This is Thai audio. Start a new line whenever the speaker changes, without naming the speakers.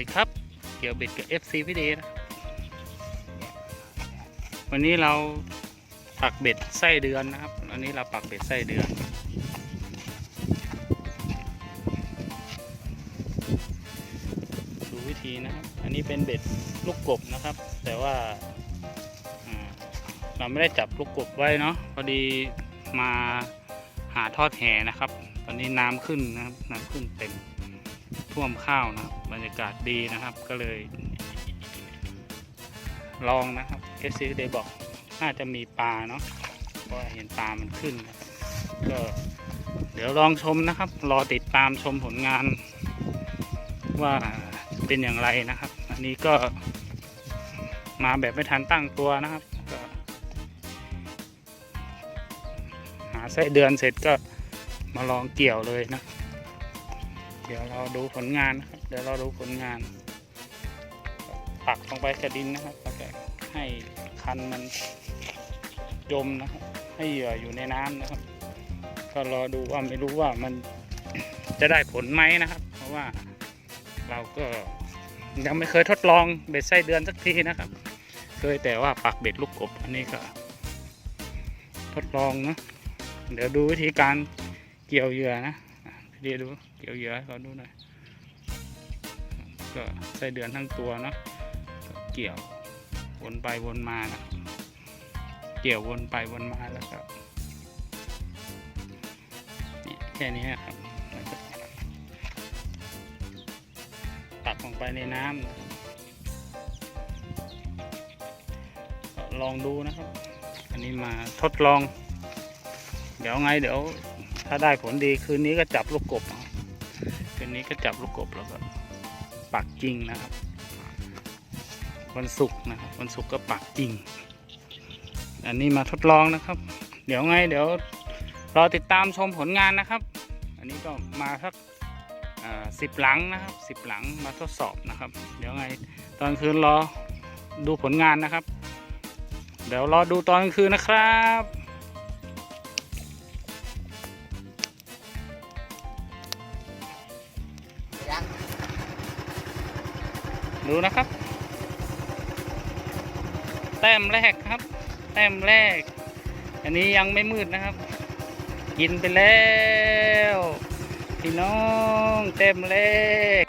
ดีครับ เกี่ยวเบ็ดกับ FC พี่เดนะวันนี้เราปักเบ็ดไส้เดือนนะครับ วันนี้เราปักเบ็ดไส้เดือน ดูวิธีนะครับ อันนี้เป็นเบ็ดลูกกบนะครับ แต่ว่าอ่าเราไม่ได้จับลูกกบไว้เนาะ พอดีมาหาทอดแหนะครับ ตอนนี้น้ำขึ้นนะครับ น้ำขึ้นเต็ม ท่วมข้าวนะครับบรรยากาศดีนะครับก็เลย ลองนะครับเอซีเดบอกน่าจะมีปลาเนาะเพราะเห็นปลามันขึ้นก็เดี๋ยวลองชมนะครับ รอติดตามชมผลงาน ว่าเป็นอย่างไรนะครับ อันนี้ก็มาแบบไม่ทันตั้งตัวนะครับก็หาไส้เดือนเสร็จก็มาลองเกี่ยวเลยนะ ดี๋ยวเราดูผลงานนะครับ เดี๋ยวเราดูผลงาน ปักลงไปกระดินนะครับแล้วก็ให้คันมันจมนะครับ ให้เหยื่ออยู่ในน้ำนะครับ ก็รอดูว่าไม่รู้ว่ามันจะได้ผลไหมนะครับ เพราะว่าเราก็ยังไม่เคยทดลองเบ็ดไส้เดือนสักทีนะครับ เคยแต่ว่าปักเบ็ดลูกกบอันนี้ก็ ทดลองนะเดี๋ยวดูวิธีการเกี่ยวเหยื่อนะ เดียดูเกี่ยวเหยื่อให้เขาดูหน่อยก็ไส้เดือนทั้งตัวเนาะก็เกี่ยววนไปวนมานะเกี่ยววนไปวนมาแล้วก็นี่แค่นี้ครับตักลงไปในน้ำนะครับลองดูนะครับ อันนี้มาทดลอง เดี๋ยวไงเดี๋ยว ถ้าได้ผลดีคืนนี้ก็จับลูกกบเอาคืนนี้ก็จับลูกกบแล้วก็ปักจริงนะครับ วันศุกร์นะครับวันศุกร์ก็ปักจริง อันนี้มาทดลองนะครับ เดี๋ยวไงเดี๋ยวรอติดตามชมผลงานนะครับ อันนี้ก็มาสักสิบหลังนะครับสิบหลังมาทดสอบนะครับ เดี๋ยวไงตอนคืนรอดูผลงานนะครับ เดี๋ยวรอดูตอนกลางคืนนะครับ ดูนะครับ แต้มแรกครับ แต้มแรก อันนี้ยังไม่มืดนะครับ กินไปแล้ว พี่น้อง แต้มแรก